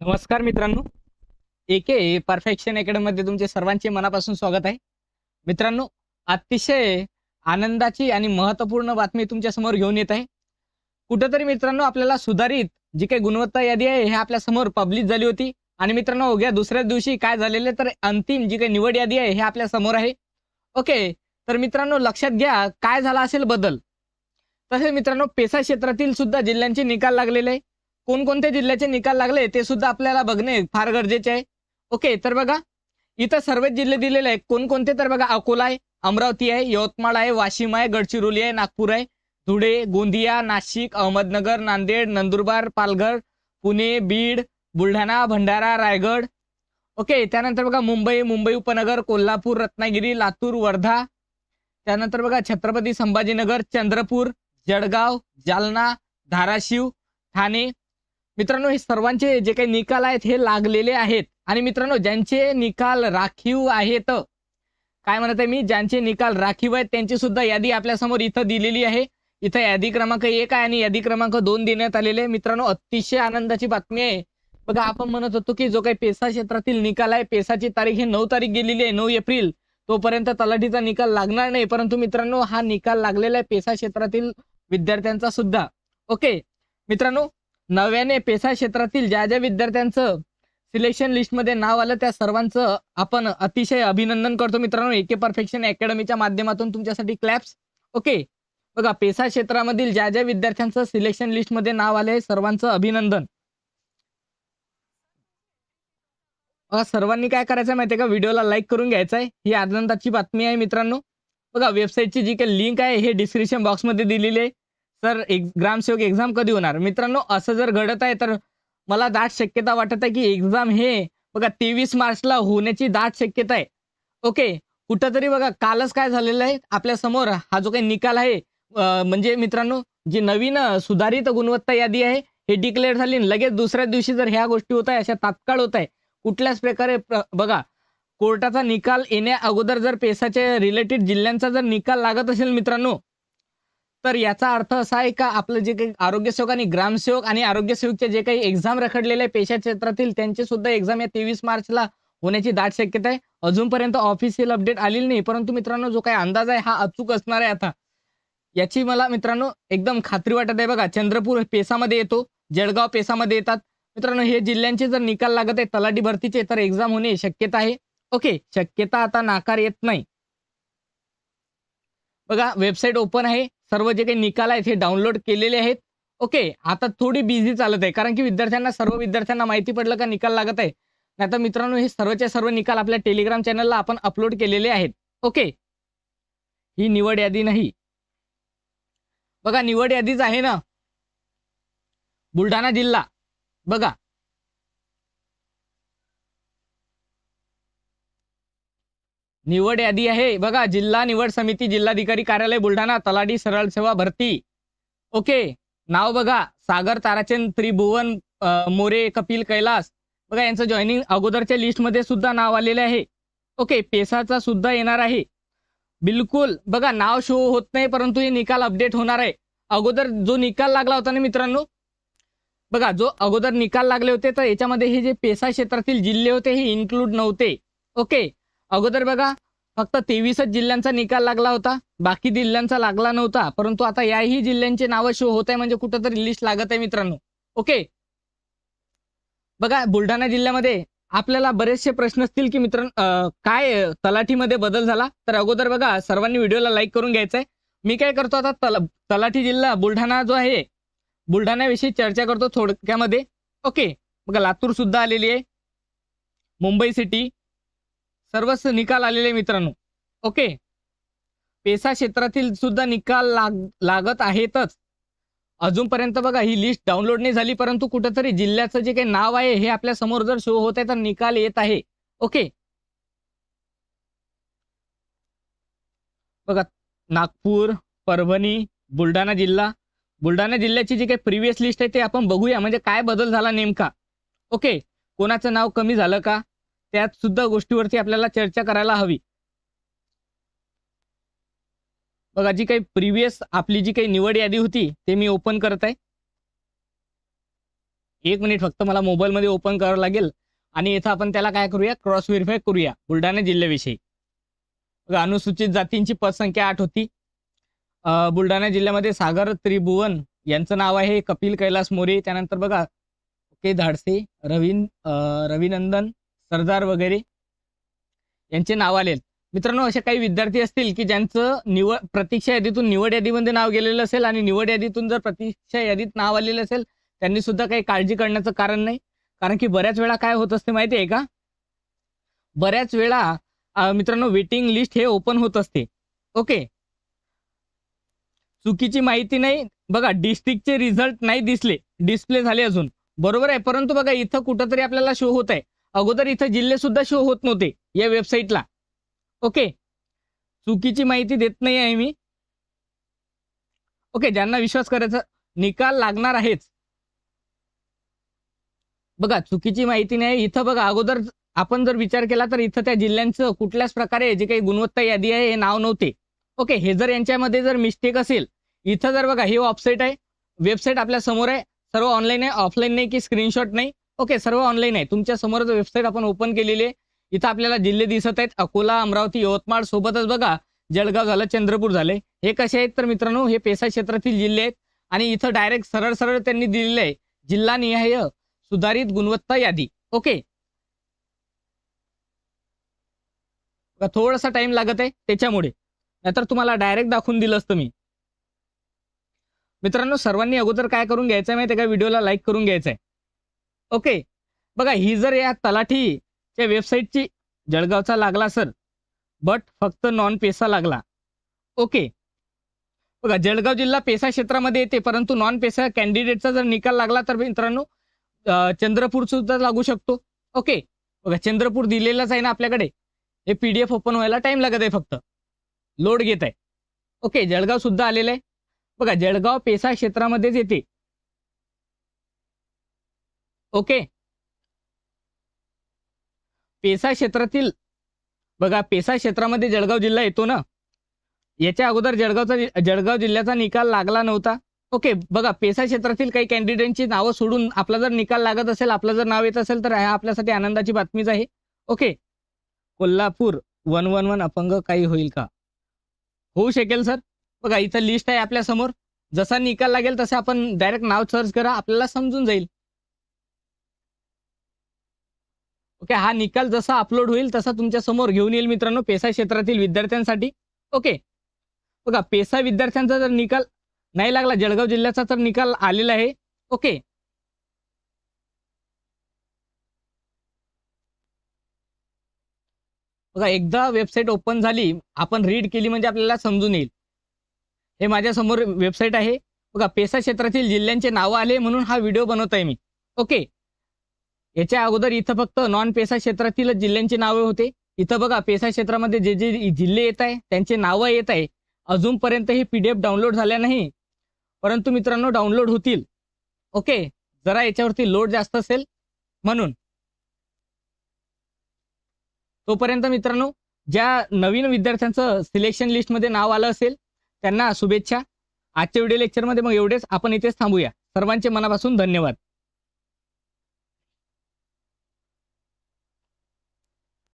नमस्कार मित्रांनो. एके परफेक्शन अकॅडमीमध्ये तुमचे सर्वांचे मनापासून स्वागत आहे. मित्रांनो अतिशय आनंदाची आणि महत्त्वपूर्ण बातमी तुमच्यासमोर घेऊन येत आहे. कुठंतरी मित्रांनो आपल्याला सुधारित जी काही गुणवत्ता यादी आहे हे आपल्यासमोर पब्लिश झाली होती. आणि मित्रांनो उद्या दुसऱ्या दिवशी काय झालेले तर अंतिम जी काही निवड यादी आहे हे आपल्यासमोर आहे. ओके तर मित्रांनो लक्षात घ्या काय झाला असेल बदल. तसेच मित्रांनो पेसा क्षेत्रातील सुद्धा जिल्ह्यांचे निकाल लागलेले आहे. कोणकोणत्या जिल्ह्याचे निकाल लागले ते सुद्धा आपल्याला बघणे फार गरजेचे आहे. ओके तर बघा इथं सर्वच जिल्हे दिलेले आहेत. कोणकोणते तर बघा अकोला आहे अमरावती आहे यवतमाळ आहे वाशिम आहे गडचिरोली आहे नागपूर आहे धुळे गोंदिया नाशिक अहमदनगर नांदेड नंदुरबार पालघर पुणे बीड बुलढाणा भंडारा रायगड. ओके त्यानंतर बघा मुंबई मुंबई उपनगर कोल्हापूर रत्नागिरी लातूर वर्धा. त्यानंतर बघा छत्रपती संभाजीनगर चंद्रपूर जळगाव जालना धाराशिव ठाणे मित्रांनो हे सर्वांचे जे काही निकाल आहेत हे लागलेले आहेत. आणि मित्रांनो ज्यांचे निकाल राखीव आहेत काय म्हणत आहे मी? ज्यांचे निकाल राखीव आहेत त्यांची सुद्धा यादी आपल्यासमोर इथं दिलेली आहे. इथं यादी क्रमांक एक आहे आणि यादी क्रमांक दोन देण्यात आलेले आहे. मित्रांनो अतिशय आनंदाची बातमी आहे. बघा आपण म्हणत होतो की जो काही पेसा क्षेत्रातील निकाल आहे पेसाची तारीख ही नऊ तारीख गेलेली आहे नऊ एप्रिल. तोपर्यंत तलाठीचा निकाल लागणार नाही परंतु मित्रांनो हा निकाल लागलेला आहे पेसा क्षेत्रातील विद्यार्थ्यांचा सुद्धा. ओके? मित्रांनो नव्याने पेसा क्षेत्रातील ज्या ज्या विद्यार्थ्यांचं सिलेक्शन लिस्टमध्ये नाव आलं त्या सर्वांचं आपण अतिशय अभिनंदन करतो मित्रांनो. एके परफेक्शन अकॅडमीच्या माध्यमातून तुमच्यासाठी क्लॅप्स ओके बघा पेसा क्षेत्रामधील ज्या ज्या विद्यार्थ्यांचं सिलेक्शन लिस्टमध्ये नाव आलंय सर्वांचं अभिनंदन. बघा सर्वांनी काय करायचं माहितीये का? व्हिडिओला लाईक करून घ्यायचं आहे ही आनंदाची बातमी आहे मित्रांनो. बघा वेबसाईटची जी काही लिंक आहे हे डिस्क्रिप्शन बॉक्समध्ये दिलेली आहे. सर एक ग्रामसेवक एक्झाम कधी होणार? मित्रांनो असं जर घडत आहे तर मला दाट शक्यता वाटत आहे की एक्झाम हे बघा तेवीस मार्चला होण्याची दाट शक्यता आहे. ओके कुठंतरी बघा कालच काय झालेलं आहे आपल्यासमोर? हा जो काही निकाल आहे म्हणजे मित्रांनो जी नवीन सुधारित गुणवत्ता यादी आहे हे डिक्लेअर झाली लगेच दुसऱ्या दिवशी जर ह्या गोष्टी होत आहे अशा तात्काळ होत आहे कुठल्याच प्रकारे बघा कोर्टाचा निकाल येण्या अगोदर जर पेसाच्या रिलेटेड जिल्ह्यांचा जर निकाल लागत असेल मित्रांनो तर याचा अर्थ असा आहे का आपलं जे काही आरोग्य सेवक आणि ग्रामसेवक आणि आरोग्य सेवकचे जे काही एक्झाम रखडलेले आहे पेशा क्षेत्रातील त्यांचे सुद्धा एक्झाम या तेवीस मार्चला होण्याची दाट शक्यता आहे. अजूनपर्यंत ऑफिशियल अपडेट आलेली नाही परंतु मित्रांनो जो काही अंदाज आहे हा अचूक असणार आहे आता. याची मला मित्रांनो एकदम खात्री वाटत आहे बघा चंद्रपूर पेसामध्ये येतो जळगाव पेसामध्ये येतात. मित्रांनो हे जिल्ह्यांचे जर निकाल लागत आहे तलाठी भरतीचे तर एक्झाम होणे शक्यता आहे. ओके शक्यता आता नाकार येत नाही. बघा वेबसाईट ओपन आहे. सर्व जे काही निकाल आहेत हे डाउनलोड केलेले आहेत. ओके आता थोडी बिझी चालत आहे. कारण की विद्यार्थ्यांना सर्व विद्यार्थ्यांना माहिती पडलं का निकाल लागत आहे? नाही तर मित्रांनो हे सर्वचे सर्व निकाल आपल्या टेलिग्राम चॅनलला आपण अपलोड केलेले आहेत. ओके ही निवड यादी नाही. बघा निवड यादीच आहे ना? बुलढाणा जिल्हा. बघा. निवड यादी आहे. बघा जिल्हा निवड समिती जिल्हाधिकारी कार्यालय बुलढाणा तलाठी सरळ सेवा भरती. ओके नाव बघा. सागर ताराचंद त्रिभुवन मोरे कपिल कैलास. बघा यांचं जॉईनिंग अगोदरच्या लिस्टमध्ये सुद्धा नाव आलेले आहे. ओके पेसाचा सुद्धा येणार आहे. बिलकुल. बघा नाव शो होत नाही परंतु हे निकाल अपडेट होणार आहे. अगोदर जो निकाल लागला होता ना मित्रांनो? बघा जो अगोदर निकाल लागले होते तर याच्यामध्ये हे जे पेसा क्षेत्रातील जिल्हे होते हे इन्क्लूड नव्हते. ओके अगोदर बघा फक्त तेवीसच जिल्ह्यांचा निकाल लागला होता बाकी जिल्ह्यांचा लागला नव्हता परंतु आता याही जिल्ह्यांचे नावं शो होत आहे म्हणजे कुठंतरी लिस्ट लागत आहे मित्रांनो. ओके बघा बुलढाणा जिल्ह्यामध्ये आपल्याला बरेचसे प्रश्न असतील की मित्रांनो काय तलाठीमध्ये बदल झाला? तर अगोदर बघा सर्वांनी व्हिडिओला लाईक करून घ्यायचंय. मी काय करतो आता तला तलाठी जिल्हा बुलढाणा जो आहे बुलढाण्याविषयी चर्चा करतो थोडक्यामध्ये. ओके बघा लातूर सुद्धा आलेली आहे. मुंबई सिटी सर्वच निकाल आलेले मित्रांनो. ओके? पेसा क्षेत्रातील सुद्धा निकाल लाग लागत आहेतच. अजूनपर्यंत बघा ही लिस्ट डाउनलोड नाही झाली परंतु कुठंतरी जिल्ह्याचं जे काही नाव आहे हे आपल्यासमोर जर शो होत आहे तर निकाल येत आहे. ओके? बघा नागपूर परभणी बुलढाणा जिल्हा. बुलढाणा जिल्ह्याची जी काही प्रिव्हियस लिस्ट आहे ते आपण बघूया. म्हणजे काय बदल झाला नेमका? ओके? कोणाचं नाव कमी झालं का? त्यात सुद्धा गोष्टीवरती आपल्याला चर्चा करायला हवी. बघा जी काही प्रिव्हियस आपली जी काही निवड यादी होती ते मी ओपन करत आहे. एक मिनिट फक्त मला मोबाईलमध्ये ओपन करावं लागेल. आणि इथं आपण त्याला काय करूया? क्रॉस व्हेरीफाय करूया बुलढाणा जिल्ह्याविषयी. बघा अनुसूचित जातींची पदसंख्या आठ होती. बुलढाणा जिल्ह्यामध्ये सागर त्रिभुवन यांचं नाव आहे कपिल कैलास मोरे. त्यानंतर बघा ओके धाडसे रवीन रवीनंदन रविनंदन सरदार वगैरे यांचे नाव आले मित्रांनो असे काही विद्यार्थी असतील की ज्यांचं निवड प्रतीक्षा यादीतून निवड यादीमध्ये नाव गेलेलं असेल आणि निवड यादीतून जर प्रतीक्षा यादीत नाव आलेलं असेल त्यांनी सुद्धा काही काळजी करण्याचं कारण नाही. कारण की बऱ्याच वेळा काय होत असते माहिती आहे का? बऱ्याच वेळा मित्रांनो वेटिंग लिस्ट हे ओपन होत असते. ओके चुकीची माहिती नाही. बघा डिस्ट्रिक्टचे रिझल्ट नाही दिसले. डिस्प्ले झाले अजून. बरोबर आहे? परंतु बघा इथं कुठंतरी आपल्याला शो होत आहे अगोदर इथं जिल्हे सुद्धा शो होत नव्हते या वेबसाईटला ओके चुकीची माहिती देत नाही आहे मी ओके ज्यांना विश्वास करायचा निकाल लागणार आहेच. बघा चुकीची माहिती नाही. इथं बघा अगोदर आपण जर विचार केला तर इथं त्या जिल्ह्यांचं कुठल्याच प्रकारे जे काही गुणवत्ता यादी आहे हे नाव नव्हते. ओके हे जर यांच्यामध्ये जर मिस्टेक असेल इथं जर बघा हे ऑफसाईट आहे. वेबसाईट आपल्यासमोर आहे. सर्व ऑनलाईन आहे ऑफलाईन नाही की स्क्रीनशॉट नाही. ओके सर्व ऑनलाईन आहे. तुमच्या समोरच वेबसाईट आपण ओपन केलेली आहे. इथं आपल्याला जिल्हे दिसत आहेत. अकोला अमरावती यवतमाळ सोबतच बघा. जळगाव झालं चंद्रपूर झाले. हे कसे आहेत तर मित्रांनो हे पेसा क्षेत्रातील जिल्हे आहेत. आणि इथं डायरेक्ट सरळ सरळ त्यांनी दिलेलं आहे. जिल्हा निहाय सुधारित गुणवत्ता यादी. ओके. थोडासा टाइम लागत आहे त्याच्यामुळे. नाहीतर तुम्हाला डायरेक्ट दाखवून दिलं असतं मी. मित्रांनो सर्वांनी अगोदर काय करून घ्यायचं आहे माहिती का? व्हिडिओला लाईक करून घ्यायचं आहे ओके. बघा ही जर या तलाठीच्या वेबसाईटची जळगावचा लागला सर बट फक्त नॉन पेसा लागला. ओके. बघा जळगाव जिल्हा पेसा क्षेत्रामध्ये येते परंतु नॉन पेसा कॅन्डिडेटचा जर निकाल लागला तर मित्रांनो अं, चंद्रपूर सुद्धा लागू शकतो. ओके. बघा चंद्रपूर दिलेलाच आहे ना आपल्याकडे. हे पीडीएफ ओपन व्हायला टाइम लागत आहे फक्त. लोड घेत आहे. ओके जळगाव सुद्धा आलेलं आहे. बघा जळगाव पेसा क्षेत्रामध्येच येते. ओके. पेसा क्षेत्रातील बघा पेसा क्षेत्रामध्ये जळगाव जिल्हा येतो ना? याच्या अगोदर जळगावचा जळगाव जिल्ह्याचा निकाल लागला नव्हता. ओके बघा पेसा क्षेत्रातील काही कॅन्डिडेटची नावं सोडून आपला जर निकाल लागत असेल आपलं जर नाव येत असेल तर ह्या आपल्यासाठी आनंदाची बातमीच आहे. Okay. Kolhapur one one one अपंग काही होईल का? होऊ शकेल सर. बघा इथं लिस्ट आहे आपल्यासमोर जसा निकाल लागेल तसं आपण डायरेक्ट नाव सर्च करा आपल्याला समजून जाईल. ओके हा निकाल जसा अपलोड होईल तसा तुमच्यासमोर घेऊन येईल मित्रांनो पेसा क्षेत्रातील विद्यार्थ्यांसाठी. ओके बघा पेसा विद्यार्थ्यांचा जर निकाल नाही लागला जळगाव जिल्ह्याचा तर निकाल आलेला आहे. ओके बघा एकदा वेबसाईट ओपन झाली आपण रीड केली म्हणजे आपल्याला समजून येईल. हे माझ्यासमोर वेबसाईट आहे. बघा पेसा क्षेत्रातील जिल्ह्यांचे नावं आले म्हणून हा व्हिडिओ बनवत आहे मी. ओके याच्या अगोदर इथं फक्त नॉन पेसा क्षेत्रातील जिल्ह्यांची नावे होते. इथं बघा पेसा क्षेत्रामध्ये जे जे जिल्हे येत आहे त्यांचे नावं येत आहे. अजूनपर्यंत हे पीडीएफ डाउनलोड झाल्या नाही. परंतु मित्रांनो डाउनलोड होतील. ओके? जरा याच्यावरती लोड जास्त असेल. म्हणून. तोपर्यंत मित्रांनो ज्या नवीन विद्यार्थ्यांचं सिलेक्शन लिस्टमध्ये नाव आलं असेल त्यांना शुभेच्छा. आजच्या व्हिडिओ लेक्चरमध्ये मग एवढेच. आपण इथेच थांबूया. सर्वांचे मनापासून धन्यवाद.